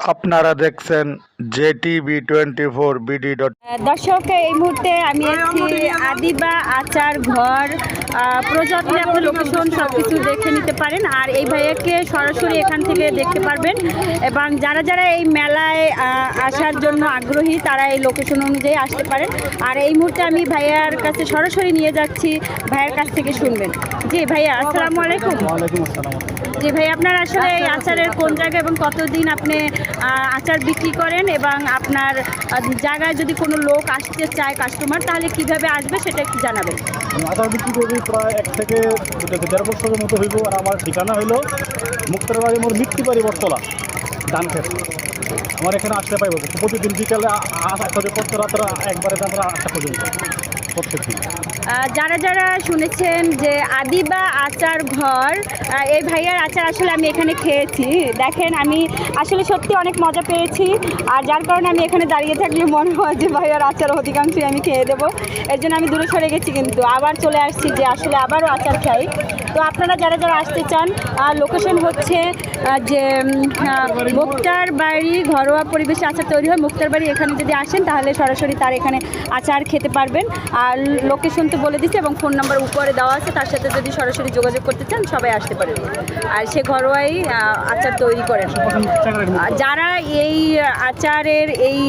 আপনারা দেখছেন J TV twenty four BD dot দর্শক এই মুহূর্তে আমি একটি আদিবা আচার ঘর। আহ, প্রযত্নে আপনি লোকেশন সব কিছু দেখে নিতে পারেন। আর এই ভাইয়াকে সরাসরি এখান থেকে দেখতে পারবেন। এবং যারা যারা এই মেলায় আহ, আসার জন্য আগ্রহী তারা এই লোকেশন অনুযায়ী আসতে পারেন। আর এই মুহূর্তে আমি ভাইয়ার কাছে সরাসরি নিয়ে যাচ্ছি। ভাইয়ার কাছ থেকে শুনবেন। জি ভাইয়া আসসালামু আলাইকুম। ওয়ালাইকুম আসসালাম। জি ভাই আপনার আসলে এই আচারের কোন জায়গায় এবং কতদিন আপনি আচার বিক্রি করেন এবং আপনার জায়গায় যদি কোনো লোক আসতে চায় কাস্টমার তাহলে কীভাবে আসবে সেটা একটু জানাবেন। আচার বিক্রি করি প্রায় এক থেকে দেড় বছরের মতো হইব আর আমার ঠিকানা হইল মুক্তার বাড়ি মোর মৃত্যু বাড়ি বটতলা ধান খেত আমার এখানে আসতে পাইব প্রতিদিন বিকালে আসা থেকে কত রাত্র একবারে আমরা আসা পর্যন্ত। যারা যারা শুনেছেন যে আদিবা আচার ঘর এই ভাইয়ার আচার আসলে আমি এখানে খেয়েছি। দেখেন, আমি আসলে সত্যি অনেক মজা পেয়েছি। আর যার কারণে আমি এখানে দাঁড়িয়ে থাকলে মনে হয় যে ভাইয়ার আচার অধিকাংশই আমি খেয়ে দেবো। এর জন্য আমি দূরে সরে গেছি কিন্তু। আবার চলে আসছি যে আসলে আবারও আচার খাই। তো আপনারা যারা যারা আসতে চান লোকেশন হচ্ছে যে মুক্তার বাড়ি ঘরোয়া পরিবেশে আচার তৈরি হয়। মুক্তার বাড়ি এখানে যদি আসেন, তাহলে সরাসরি তার এখানে আচার খেতে পারবেন। আর লোকেশন তো বলে দিচ্ছে এবং ফোন নাম্বার উপরে দেওয়া আছে, তার সাথে যদি সরাসরি যোগাযোগ করতে চান, সবাই আসতে পারেন। আর সে ঘরোয়াই আচার তৈরি করেন। যারা এই আচারের এই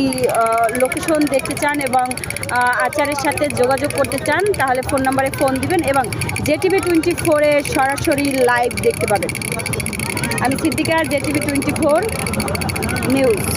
লোকেশন দেখতে চান এবং আচারের সাথে যোগাযোগ করতে চান, তাহলে ফোন নাম্বারে ফোন দিবেন এবং জে জেটিভি টোয়েন্টি ফোরে সরাসরি লাইভ দেখতে পাবেন। আমি Siddika JTV twenty four news.